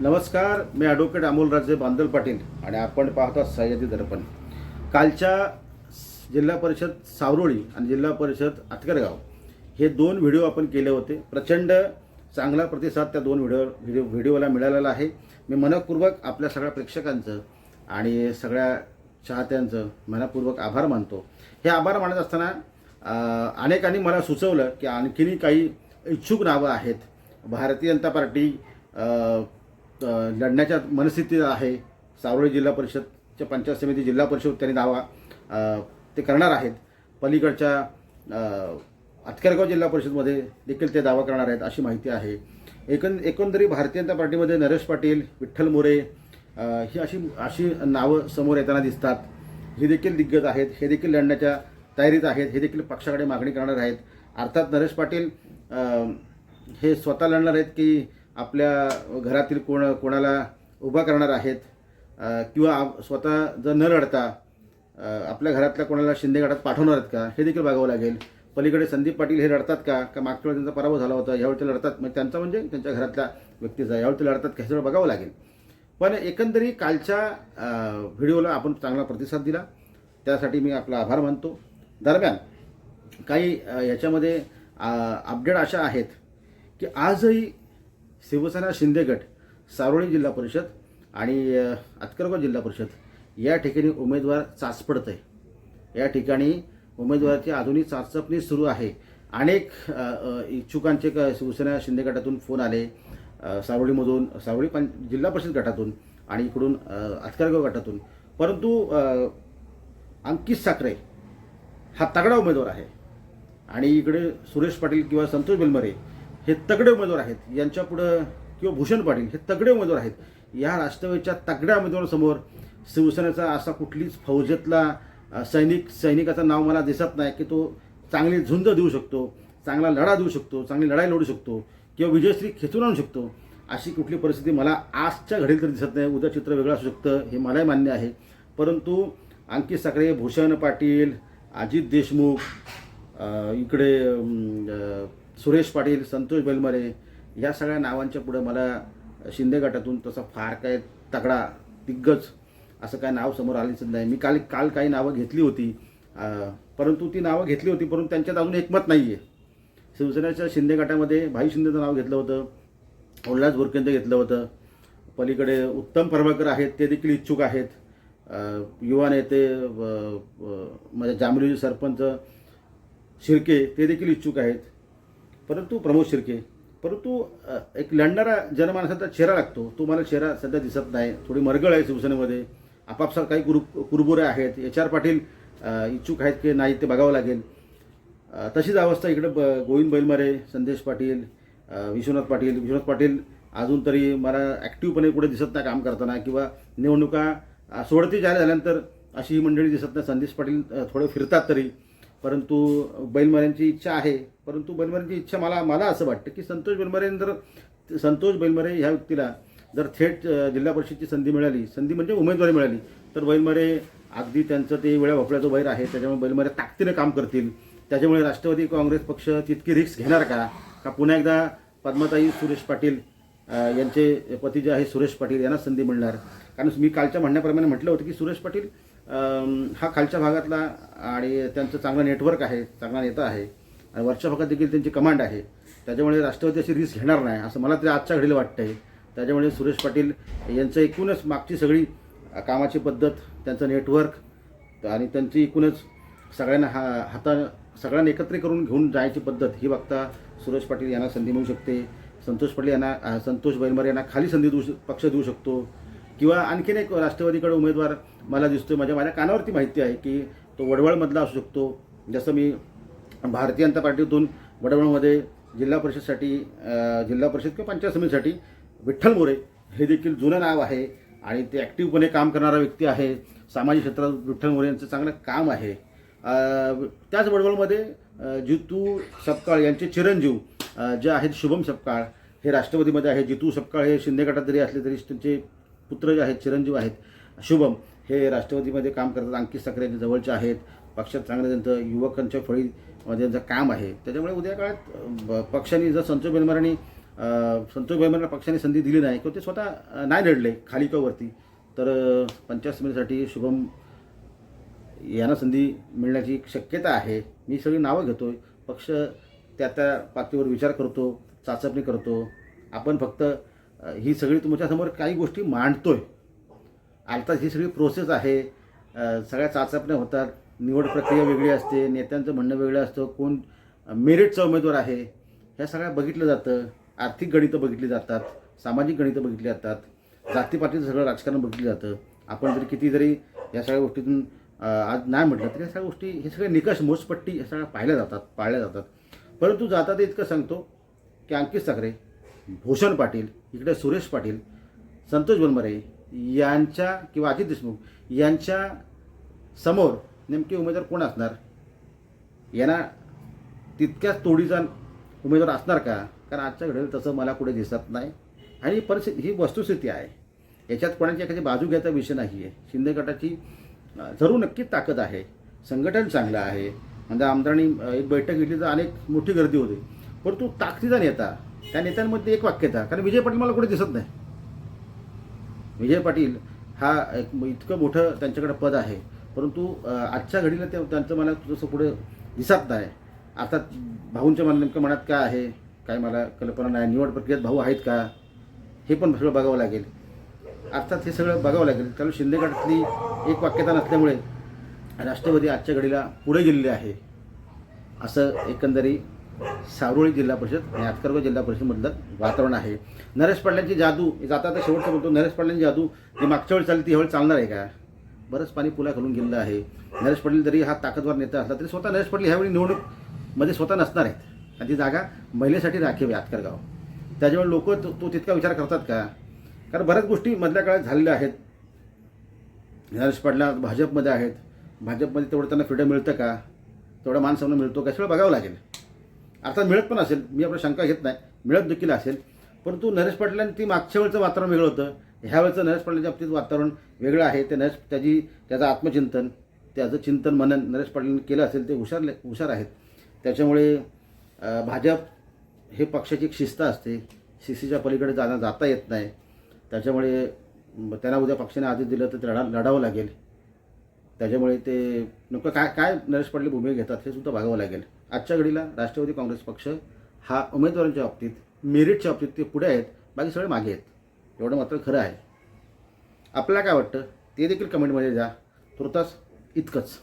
नमस्कार मी ॲडव्होकेट अमोलराजे बांदल पाटील आणि आपण पाहता सह्याद्री दर्पण. कालच्या जिल्हा परिषद सावरोळी आणि जिल्हा परिषद आतकरगाव हे दोन व्हिडिओ आपण केले होते. प्रचंड चांगला प्रतिसाद त्या दोन व्हिडिओ व्हिडिओ व्हिडिओला मिळालेला आहे. मी मनपूर्वक आपल्या सगळ्या प्रेक्षकांचं आणि सगळ्या चाहत्यांचं मनपूर्वक आभार मानतो. हे आभार मानत असताना अनेकांनी मला सुचवलं की आणखीनही काही इच्छुक नावं आहेत. भारतीय जनता पार्टी लढण्याच्या मनस्थितीत आहे. सावरोळी जिल्हा परिषदच्या पंचायत समिती जिल्हा परिषद त्यांनी दावा ते करणार आहेत. पलीकडच्या अ, अतकरगाव जिल्हा परिषदमध्ये देखील ते दावा करणार आहेत अशी माहिती आहे. एकंद एकंदरी भारतीय जनता पार्टीमध्ये नरेश पाटील विठ्ठल मोरे ही अशी अशी नावं समोर येताना दिसतात. हे देखील दिग्गज आहेत. हे देखील लढण्याच्या तयारीत आहेत. हे देखील पक्षाकडे मागणी करणार आहेत. अर्थात नरेश पाटील हे स्वतः लढणार आहेत की आपल्या घरातील कोण कोणाला उभा करणार आहेत किंवा आप- स्वतः जर न लढता आपल्या घरातल्या कोणाला शिंदे गटात पाठवणार आहेत का हे देखील बघावं लागेल. पलीकडे संदीप पाटील हे लढतात का का मागच्या वेळी त्यांचा पराभव झाला होता यावेळी ते लढतात म्हणजे त्यांचा म्हणजे त्यांच्या घरातल्या व्यक्तीचा यावेळी ते लढतात का हे सगळं बघावं लागेल. पण एकंदरीत कालच्या व्हिडिओला आपण चांगला प्रतिसाद दिला. त्यासाठी मी आपला आभार मानतो. दरम्यान काही याच्यामध्ये अपडेट अशा आहेत की आजही शिवसेना शिंदे गट सारोळी जिल्हा परिषद आणि अतकरगाव आतकरगाव जिल्हा परिषद या ठिकाणी उमेदवार चाचपडत आहे या ठिकाणी उमेदवाराची अजूनही चाचपणी सुरू आहे. अनेक इच्छुकांचे क- शिवसेना शिंदे गटातून फोन आले सारोळीमधून सारोळी पं जिल्हा परिषद गटातून आणि इकडून अतकरगाव गटातून. परंतु अंकित साखरे हा तगडा उमेदवार आहे. आणि इकडे सुरेश पाटील किंवा संतोष बेलमरे हे तगडे उमेदवार आहेत. यांच्यापुढं किंवा भूषण पाटील हे तगडे उमेदवार आहेत. या राष्ट्रवादीच्या तगड्या उमेदवारासमोर शिवसेनेचा असा कुठलीच फौजेतला सैनिक सैनिकाचं नाव मला दिसत नाही की तो चांगली झुंज देऊ शकतो चांगला लढा देऊ शकतो चांगली लढाई लढू शकतो किंवा विजयश्री खेचून आणू शकतो अशी कुठली परिस्थिती मला आजच्या घडीत तर दिसत नाही. उद्या चित्र वेगळं असू शकतं हे मलाही मान्य आहे. परंतु अंकित साखरे भूषण पाटील अजित देशमुख इकडे सुरेश पाटील संतोष बेलमरे या सगळ्या नावांच्या पुढं मला शिंदे गटातून तसा फार काय तगडा दिग्गज असं काय नाव समोर आलेच नाही. मी काल काल काही नावं घेतली होती परंतु ती नावं घेतली होती परंतु त्यांच्यात अजून एकमत नाही आहे शिवसेनेच्या शिंदे गटामध्ये भाई शिंदेचं नाव घेतलं होतं उल्हास बोरकेंचं घेतलं होतं. पलीकडे उत्तम प्रभाकर आहेत ते देखील इच्छुक आहेत. युवा नेते म्हणजे जांभली सरपंच शिर्के ते देखील इच्छुक आहेत. परंतु प्रमोद शिर्के परंतु एक लढणारा जनमानसाचा चेहरा लागतो. तो मला चेहरा सध्या दिसत नाही. थोडी मरगळ आहे शिवसेनेमध्ये. आपापसात काही कुरु कुरबुरे आहेत. एच आर पाटील इच्छुक आहेत की नाही ते बघावं लागेल. तशीच अवस्था इकडे ब गोविंद बैलमारे संदेश पाटील विश्वनाथ पाटील. विश्वनाथ पाटील अजून तरी मला ॲक्टिव्हपणे कुठे दिसत नाही काम करताना किंवा निवडणुका सोडती जाहीर झाल्यानंतर अशी ही मंडळी दिसत नाही. संदेश पाटील थोडे फिरतात तरी. परंतु बैलमऱ्यांची इच्छा आहे. परंतु बैलमऱ्यांची इच्छा मला मला असं वाटतं की संतोष बैलमरे जर संतोष बैलमरे ह्या व्यक्तीला जर थेट जिल्हा परिषदची संधी मिळाली संधी म्हणजे उमेदवारी मिळाली तर बैलमारे अगदी त्यांचं ते वेळा भोपळ्याचं वैर आहे त्याच्यामुळे बैलमरे ताकदीने काम करतील. त्याच्यामुळे राष्ट्रवादी काँग्रेस पक्ष तितकी रिक्स घेणार का? का पुन्हा एकदा पद्मताई सुरेश पाटील यांचे पती जे आहे सुरेश पाटील यांना संधी मिळणार? कारण मी कालच्या म्हणण्याप्रमाणे म्हटलं होतं की सुरेश पाटील हा खालच्या भागातला आणि त्यांचं चांगलं नेटवर्क आहे चांगला नेता आहे. आणि वरच्या भागात देखील त्यांची कमांड आहे. त्याच्यामुळे राष्ट्रवादी अशी रिस्क घेणार नाही असं मला तरी आजच्या घडीला वाटतं आहे त्याच्यामुळे सुरेश पाटील यांचं एकूणच मागची सगळी कामाची पद्धत त्यांचं नेटवर्क आणि त्यांची एकूणच सगळ्यांना हा हाता सगळ्यांना एकत्र करून घेऊन जायची पद्धत ही बघता सुरेश पाटील यांना संधी मिळू शकते. संतोष पाटील यांना संतोष बैलमारे यांना खाली संधी देऊ पक्ष देऊ शकतो. किंवा आणखीन एक राष्ट्रवादीकडे उमेदवार मला दिसतोय माझ्या माझ्या कानावरती माहिती आहे की तो वडवळमधला असू शकतो. जसं मी भारतीय जनता पार्टीतून वडवळमध्ये जिल्हा परिषदसाठी जिल्हा परिषद किंवा पंचायत समितीसाठी विठ्ठल मोरे हे देखील जुनं नाव आहे आणि ते ॲक्टिव्हपणे काम करणारा व्यक्ती आहे. सामाजिक क्षेत्रात विठ्ठल मोरे यांचं चांगलं काम आहे. त्याच वडवळमध्ये जितू सपकाळ यांचे चिरंजीव जे आहेत शुभम सपकाळ हे राष्ट्रवादीमध्ये आहे. जितू सपकाळ हे शिंदे गटात जरी असले तरी त्यांचे पुत्र जे आहेत चिरंजीव आहेत शुभम हे राष्ट्रवादीमध्ये काम करतात. अंकित साखरे जवळचे आहेत. पक्षात चांगलं त्यांचं युवकांच्या फळी म्हणजे त्यांचं काम आहे. त्याच्यामुळे उद्या काळात ब- पक्षाने जर संतोष बेनमारांनी संतोष भाईमांना पक्षाने संधी दिली नाही किंवा ते स्वतः नाही लढले खाली किंवा वरती तर पंचायत समितीसाठी शुभम यांना संधी मिळण्याची शक्यता आहे. मी सगळी नावं घेतो पक्ष त्या त्या पातळीवर विचार करतो चाचपणी करतो. आपण फक्त ही सगळी तुमच्यासमोर काही गोष्टी मांडतोय. अर्थात ही सगळी प्रोसेस आहे. सगळ्या चाचपण्या होतात. निवड प्रक्रिया वेगळी असते. नेत्यांचं म्हणणं वेगळं असतं. कोण मेरिटचा उमेदवार आहे. ह्या सगळ्या बघितलं जातं. आर्थिक गणितं बघितली जातात. सामाजिक गणितं बघितली जातात. जातीपातीचं सगळं राजकारण बघितलं जातं. आपण जरी किती जरी या सगळ्या गोष्टीतून आज नाही म्हटलं तरी या सगळ्या गोष्टी हे सगळे निकष मोजपट्टी ह्या सगळ्या पाहिल्या जातात पाळल्या जातात. परंतु जाता ते इतकं सांगतो की अंकित साखरे भूषण पाटील इकडे सुरेश पाटील संतोष बनमरे यांच्या किंवा अजित देशमुख यांच्या समोर नेमके उमेदवार कोण असणार? यांना तितक्याच तोडीचा उमेदवार असणार का? कारण आजच्या घडीला तसं मला कुठे दिसत नाही. आणि परिस्थिती ही वस्तुस्थिती आहे. याच्यात कोणाची एखादी बाजू घ्यायचा विषय नाही आहे शिंदे गटाची जरूर नक्कीच ताकद आहे. संघटन चांगलं आहे. म्हणजे आमदारांनी एक बैठक घेतली तर अनेक मोठी गर्दी होते. परंतु ताकदीचा नेता त्या नेत्यांमध्ये एक वाक्यता कारण विजय पाटील मला कुठे दिसत नाही. विजय पाटील हा एक इतकं मोठं त्यांच्याकडे पद आहे. परंतु आजच्या घडीला ते त्यांचं मला जसं पुढे दिसत नाही अर्थात भाऊंच्या मला नेमकं मनात काय आहे? काय मला कल्पना नाही. निवड प्रक्रियेत भाऊ आहेत का? हे पण सगळं बघावं लागेल. अर्थात हे सगळं बघावं लागेल. त्यामुळे शिंदेगडातली एक वाक्यता नसल्यामुळे राष्ट्रवादी आजच्या घडीला पुढे गेलेली आहे. असं एकंदरी सारोळी जिल्हा परिषद आणि आतकरगाव जिल्हा परिषदमधलं वातावरण आहे. नरेश पाटलांची जादू जाता आता शेवटचं बोलतो. नरेश पाटलांची जादू जी मागच्या वेळी चालली ती ह्यावेळी चालणार आहे का? बरंच पाणी पुला घालून गेलेलं आहे. नरेश पाटील जरी हा ताकदवार नेता असला तरी स्वतः नरेश पाटील ह्यावेळी निवडणूकमध्ये स्वतः नसणार आहेत. आणि ती जागा महिलेसाठी राखीव आहे आतकरगाव त्याच्यामुळे लोक तो तो तितका विचार करतात का? कारण बऱ्याच गोष्टी मधल्या काळात झालेल्या आहेत. नरेश पाटला भाजपमध्ये आहेत. भाजपमध्ये तेवढं त्यांना फ्रीडम मिळतं का? तेवढा मानसन्मान मिळतो का? सगळं बघावं लागेल. अर्थात मिळत पण असेल मी आपलं शंका घेत नाही मिळत देखील असेल. परंतु नरेश पाटलांनी ती मागच्या वेळचं वातावरण वेगळं होतं. ह्या वेळचं नरेश पाटलांच्या बाबतीत वातावरण वेगळं आहे. ते नरेश त्याची त्याचं आत्मचिंतन त्याचं चिंतन मनन नरेश पाटलांनी केलं असेल ते हुशार हुशार आहेत. त्याच्यामुळे भाजप हे पक्षाची एक शिस्त असते. शिस्तीच्या पलीकडे जाणं जाता येत नाही. त्याच्यामुळे त्यांना उद्या पक्षाने आदेश दिलं तर ते लढा लढावं लागेल. त्याच्यामुळे ते नेमकं काय काय नरेश पाटील भूमिका घेतात हे सुद्धा बघावं लागेल. आजच्या घडीला राष्ट्रवादी काँग्रेस पक्ष हा उमेदवारांच्या बाबतीत मेरिटच्या बाबतीत ते पुढे आहेत बाकी सगळे मागे आहेत. एवढं मात्र खरं आहे. आपल्याला काय वाटतं? ते देखील कमेंटमध्ये द्या. तुर्तास इतकंच.